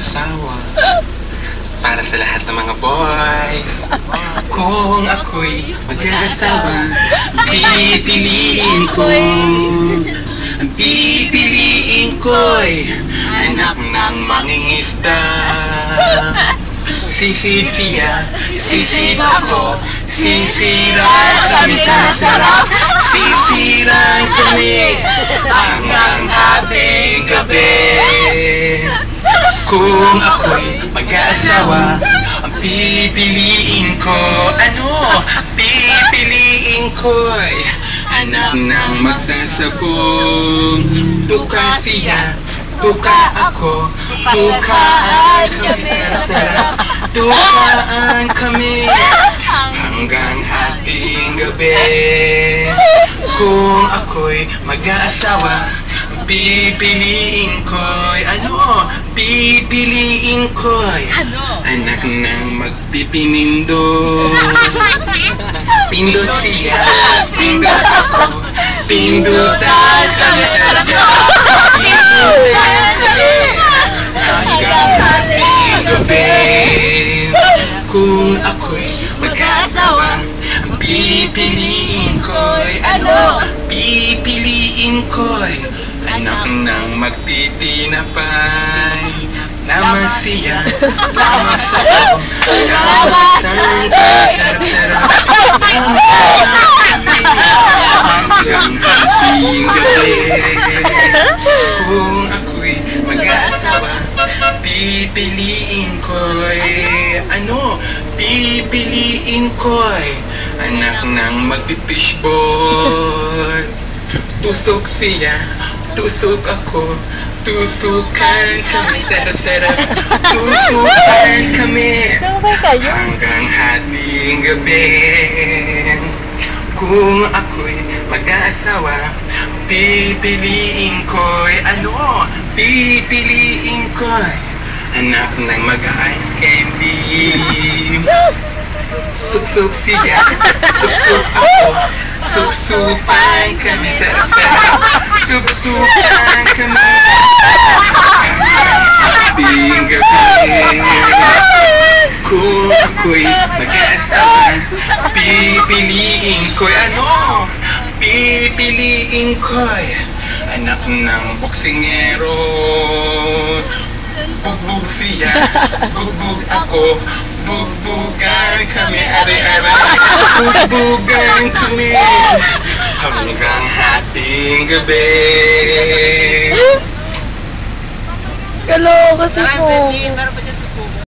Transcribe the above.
asawa. Para sa lahat ng mga boys. Kung ako'y mag-aasawa Pipiliin ko. Pipiliin ko'y Anak ng mangingisda Sisid siya, sisid ako Sisiran kami sa sarap Sisiran kami. Hanggang gabi Kung ako'y mag-aasawa Ang pipiliin ko Ano? Pipiliin ko'y Anak ng magsasabong. Tuka siya Tuka ako Tukaan kami. Sarap-sarap Tukaan kami Hanggang hating gabi. Kung ako'y mag-aasawa Pipiliin ko'y Ano? Pipiliin ko'y Anak ng magpipinindo Pindot siya. Pindot. Ako Pindutan kami sarap-sarap Pindutan kami Hanggang hating gabi Kung ako'y mag-aasawa Ang pipiliin ko'y Ano? Pipiliin ko'y Anak ng magtitinapay Namas siya, namas ako Namas ang kasarap-sarap Hanggang hating gabi Kung ako'y mag-aasawa Pipiliin ko'y Ano? Pipiliin ko'y Anak ng magpipishball Tusok siya, tusok ako. Tusukan kami, sarap-sarap Tusukan kami. Sabay kayo. Hanggang hating gabi. Kung ako'y mag-aasawa Pipiliin ko'y ano? Pipiliin ko'y Anak ng mag-ice candy. Sup-sup siya, sup-sup Sup-supan kami, sarap-sarap Sup-supan kami. Hating gabi. Kung ako'y mag-aasawa Pipiliin ko'y ano? Pipiliin ko'y Anak ng boksingero. Bugbog siya, bugbog ako Bugbugan kami ari-ara Bugbugan kami Hanggang hating gabi. Kaloka si Marami,